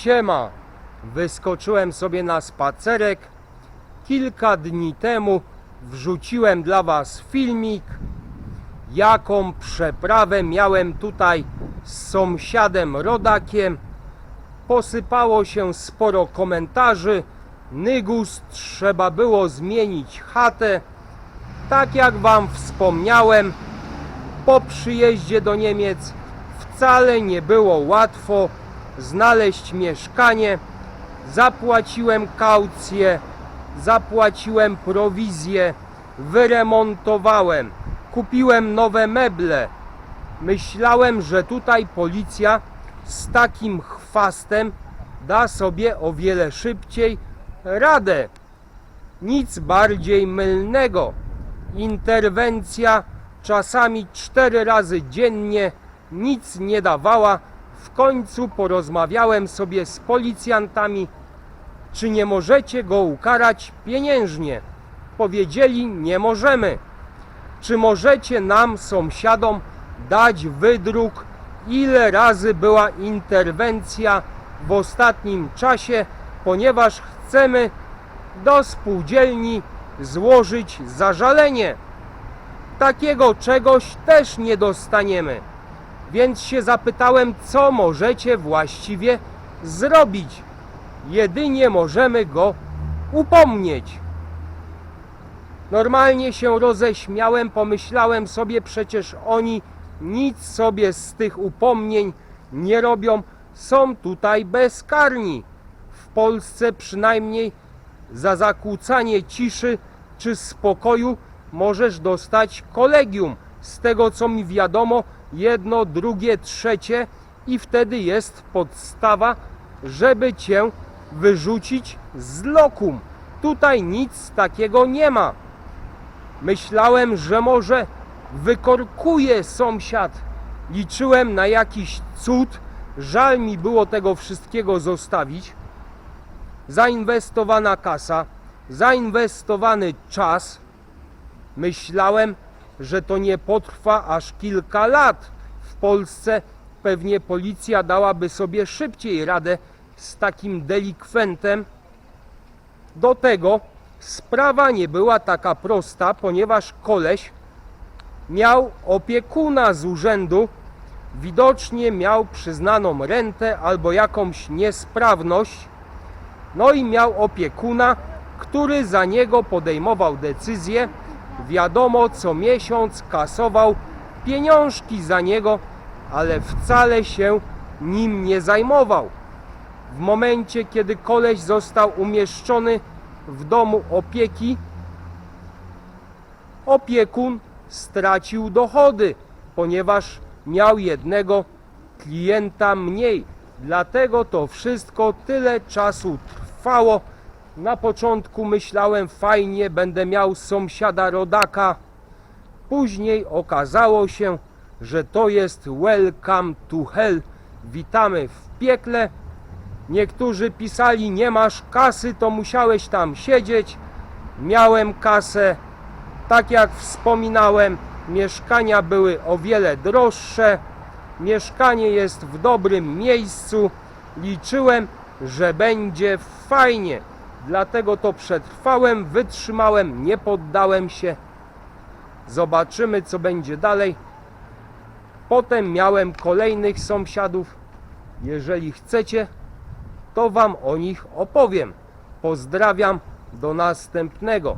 Siema, wyskoczyłem sobie na spacerek. Kilka dni temu wrzuciłem dla Was filmik, jaką przeprawę miałem tutaj z sąsiadem rodakiem. Posypało się sporo komentarzy. Nygus, trzeba było zmienić chatę. Tak jak Wam wspomniałem, po przyjeździe do Niemiec wcale nie było łatwo znaleźć mieszkanie. Zapłaciłem kaucję, zapłaciłem prowizję, wyremontowałem, kupiłem nowe meble. Myślałem, że tutaj policja z takim chwastem da sobie o wiele szybciej radę. Nic bardziej mylnego. Interwencja czasami cztery razy dziennie nic nie dawała. W końcu porozmawiałem sobie z policjantami, czy nie możecie go ukarać pieniężnie. Powiedzieli, nie możemy. Czy możecie nam, sąsiadom, dać wydruk, ile razy była interwencja w ostatnim czasie, ponieważ chcemy do spółdzielni złożyć zażalenie. Takiego czegoś też nie dostaniemy. Więc się zapytałem, co możecie właściwie zrobić. Jedynie możemy go upomnieć. Normalnie się roześmiałem, pomyślałem sobie, przecież oni nic sobie z tych upomnień nie robią, są tutaj bezkarni. W Polsce przynajmniej za zakłócanie ciszy czy spokoju możesz dostać kolegium. Z tego co mi wiadomo, jedno, drugie, trzecie i wtedy jest podstawa, żeby cię wyrzucić z lokum. Tutaj nic takiego nie ma. Myślałem, że może wykorkuje sąsiad. Liczyłem na jakiś cud. Żal mi było tego wszystkiego zostawić. Zainwestowana kasa, zainwestowany czas. Myślałem, że to nie potrwa aż kilka lat. W Polsce pewnie policja dałaby sobie szybciej radę z takim delikwentem. Do tego sprawa nie była taka prosta, ponieważ koleś miał opiekuna z urzędu, widocznie miał przyznaną rentę albo jakąś niesprawność, no i miał opiekuna, który za niego podejmował decyzje, wiadomo co miesiąc kasował pieniążki za niego, ale wcale się nim nie zajmował. W momencie, kiedy koleś został umieszczony w domu opieki, opiekun stracił dochody, ponieważ miał jednego klienta mniej. Dlatego to wszystko tyle czasu trwało. Na początku myślałem fajnie, będę miał sąsiada rodaka. Później okazało się, że to jest welcome to hell. Witamy w piekle. Niektórzy pisali, nie masz kasy, to musiałeś tam siedzieć. Miałem kasę. Tak jak wspominałem, mieszkania były o wiele droższe. Mieszkanie jest w dobrym miejscu. Liczyłem, że będzie fajnie. Dlatego to przetrwałem, wytrzymałem, nie poddałem się. Zobaczymy, co będzie dalej. Potem miałem kolejnych sąsiadów. Jeżeli chcecie, to Wam o nich opowiem. Pozdrawiam, do następnego.